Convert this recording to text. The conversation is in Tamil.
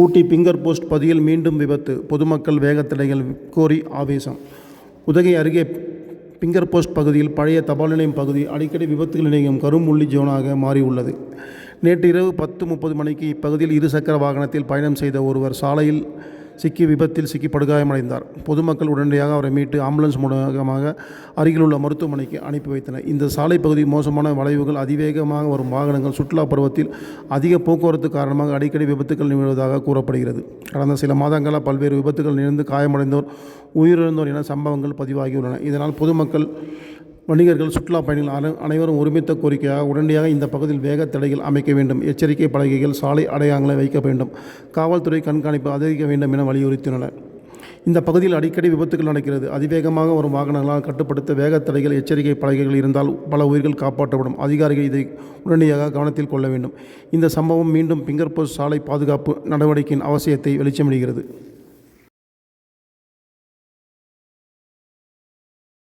ஊட்டி பிங்கர் போஸ்ட் பகுதியில் மீண்டும் விபத்து. பொதுமக்கள் வேகத்தடைகள் கோரி ஆவேசம். உதகை அருகே பிங்கர் போஸ்ட் பகுதியில் பழைய தபால் நிலையம் பகுதி அடிக்கடி விபத்துகள் நிலையம் கரும்புள்ளி ஜோனாக மாறியுள்ளது. நேற்று இரவு பத்து முப்பது மணிக்கு இப்பகுதியில் இருசக்கர வாகனத்தில் பயணம் செய்த ஒருவர் சாலையில் சிக்கி விபத்தில் சிக்கி படுகாயமடைந்தார். பொதுமக்கள் உடனடியாக அவரை மீட்டு ஆம்புலன்ஸ் மூலமாக அருகில் உள்ள மருத்துவமனைக்கு அனுப்பி வைத்தனர். இந்த சாலை பகுதி மோசமான வளைவுகள் அதிவேகமாக வரும் வாகனங்கள் சுற்றுலா பருவத்தில் அதிக போக்குவரத்து காரணமாக அடிக்கடி விபத்துக்கள் நிகழ்வதாக கூறப்படுகிறது. கடந்த சில மாதங்களாக பல்வேறு விபத்துகள் நிகழ்ந்து காயமடைந்தோர் உயிரிழந்தோர் என சம்பவங்கள் பதிவாகியுள்ளன. இதனால் பொதுமக்கள் வணிகர்கள் சுற்றுலா பயணிகள் அனை அனைவரும் ஒருமித்த கோரிக்கையாக உடனடியாக இந்த பகுதியில் வேக தடைகள் அமைக்க வேண்டும். எச்சரிக்கை பலகைகள் சாலை அடையாளங்களை வைக்க வேண்டும். காவல்துறை கண்காணிப்பு அதிகரிக்க வேண்டும் என வலியுறுத்தினர் இந்த பகுதியில் அடிக்கடி விபத்துகள் நடக்கிறது. அதிவேகமாக வரும் வாகனங்களால் கட்டுப்படுத்த வேக தடைகள் எச்சரிக்கை பலகைகள் இருந்தால் பல உயிர்கள் காப்பாற்றப்படும். அதிகாரிகள் இதை உடனடியாக கவனத்தில் கொள்ள வேண்டும். இந்த சம்பவம் மீண்டும் பிங்கர் போஸ்ட் சாலை பாதுகாப்பு நடவடிக்கையின் அவசியத்தை வெளிச்சமிடுகிறது.